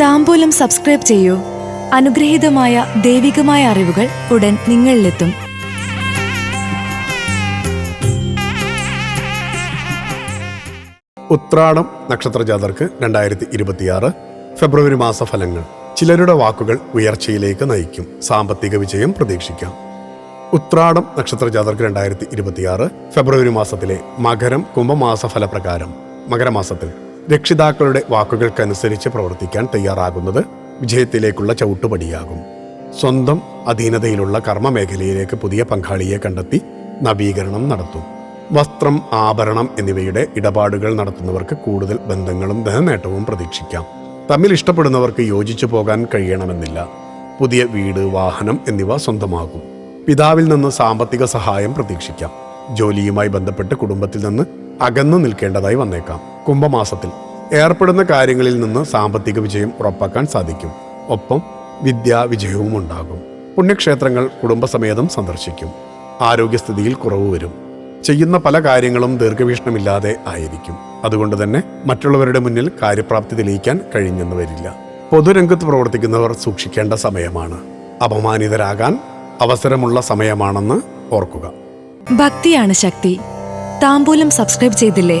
താമ്പൂലം subscribe ചെയ്യൂ. അനുഗ്രഹീതമായ ദൈവികമായ അറിവുകൾ ഉടൻ നിങ്ങളിലെത്തും. ഉത്രാടം നക്ഷത്ര ജാതർക്ക് രണ്ടായിരത്തി ഇരുപത്തിയാറ് ഫെബ്രുവരി മാസ ഫലങ്ങൾ ചിലരുടെ വാക്കുകൾ ഉയർച്ചയിലേക്ക് നയിക്കും. സാമ്പത്തിക വിജയം പ്രതീക്ഷിക്കാം. ഉത്രാടം നക്ഷത്ര ജാതർക്ക് രണ്ടായിരത്തി ഇരുപത്തിയാറ് ഫെബ്രുവരി മാസത്തിലെ മകരം കുംഭമാസ ഫലപ്രകാരം മകരമാസത്തിൽ രക്ഷിതാക്കളുടെ വാക്കുകൾക്കനുസരിച്ച് പ്രവർത്തിക്കാൻ തയ്യാറാകുന്നത് വിജയത്തിലേക്കുള്ള ചവിട്ടുപടിയാകും. സ്വന്തം അധീനതയിലുള്ള കർമ്മമേഖലയിലേക്ക് പുതിയ പങ്കാളിയെ കണ്ടെത്തി നവീകരണം നടത്തും. വസ്ത്രം ആഭരണം എന്നിവയുടെ ഇടപാടുകൾ നടത്തുന്നവർക്ക് കൂടുതൽ ബന്ധങ്ങളും ധനനേട്ടവും പ്രതീക്ഷിക്കാം. തമ്മിൽ ഇഷ്ടപ്പെടുന്നവർക്ക് യോജിച്ചു പോകാൻ കഴിയണമെന്നില്ല. പുതിയ വീട് വാഹനം എന്നിവ സ്വന്തമാകും. പിതാവിൽ നിന്ന് സാമ്പത്തിക സഹായം പ്രതീക്ഷിക്കാം. ജോലിയുമായി ബന്ധപ്പെട്ട് കുടുംബത്തിൽ നിന്ന് അകന്നു നിൽക്കേണ്ടതായി വന്നേക്കാം. കുംഭമാസത്തിൽ ഏർപ്പെടുന്ന കാര്യങ്ങളിൽ നിന്ന് സാമ്പത്തിക വിജയം ഉറപ്പാക്കാൻ സാധിക്കും. ഒപ്പം വിദ്യാ വിജയവും ഉണ്ടാകും. പുണ്യക്ഷേത്രങ്ങൾ കുടുംബസമേതം സന്ദർശിക്കും. ആരോഗ്യസ്ഥിതിയിൽ കുറവ് വരും. ചെയ്യുന്ന പല കാര്യങ്ങളും ദീർഘവീക്ഷണമില്ലാതെ ആയിരിക്കും. അതുകൊണ്ട് തന്നെ മറ്റുള്ളവരുടെ മുന്നിൽ കാര്യപ്രാപ്തി തെളിയിക്കാൻ കഴിഞ്ഞെന്ന് വരില്ല പൊതുരംഗത്ത് പ്രവർത്തിക്കുന്നവർ സൂക്ഷിക്കേണ്ട സമയമാണ്. അപമാനിതരാകാൻ അവസരമുള്ള സമയമാണെന്ന് ഓർക്കുക. ഭക്തിയാണ് ശക്തി. താമ്പൂലം സബ്സ്ക്രൈബ് ചെയ്തില്ലേ?